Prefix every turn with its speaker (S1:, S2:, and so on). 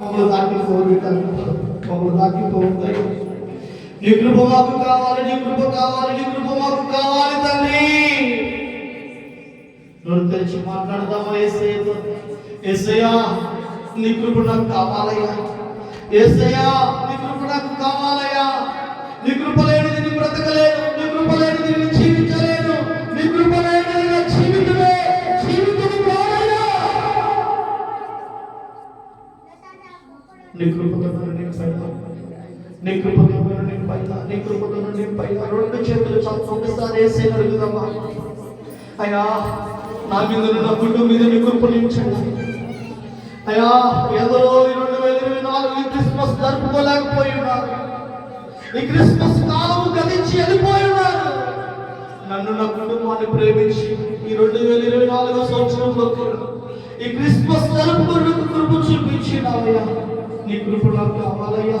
S1: మమ్మల్ని దాటిపోతాయి మమ్మల్ని దాటిపోతాయి నీ కృప మాకు కావాలి నీ కృప కావాలి నీ కృప మాకు కావాలి తండ్రి నోరు తెరిచి మాట్లాడదామా ఏసయ్యతో ఏసయ్యా నీ కృప నాకు కావాలయ్యా ఏసయ్యా నీ కృప నాకు కావాలయ్యా నీ కృప లేనిది నీ నీ కృప లేనిది నీ కృపతో నన్ను నింపైనా నీ కృపతో నన్ను నింపైనా నీ కృపతో నన్ను రెండు చేతులు చాలు వేసే అడుగుదామా అయ్యా నా మీద నా కుటుంబం మీద నీ కృప నించండి అయ్యా ఏదో ఈ రెండు వేల ఇరవై నాలుగు క్రిస్మస్ జరుపుకోలేకపోయి ఉన్నారు. ఈ క్రిస్మస్ కాలం గతించి వెళ్ళిపోయి ఉన్నారు. నన్ను నా కుటుంబాన్ని ప్రేమించి ఈ రెండు వేల ఇరవై నాలుగో సంవత్సరంలో కూడా ఈ క్రిస్మస్ జరుపుకున్నకు కృప చూపించినావయ్యా. नी कृपा आम्हाला या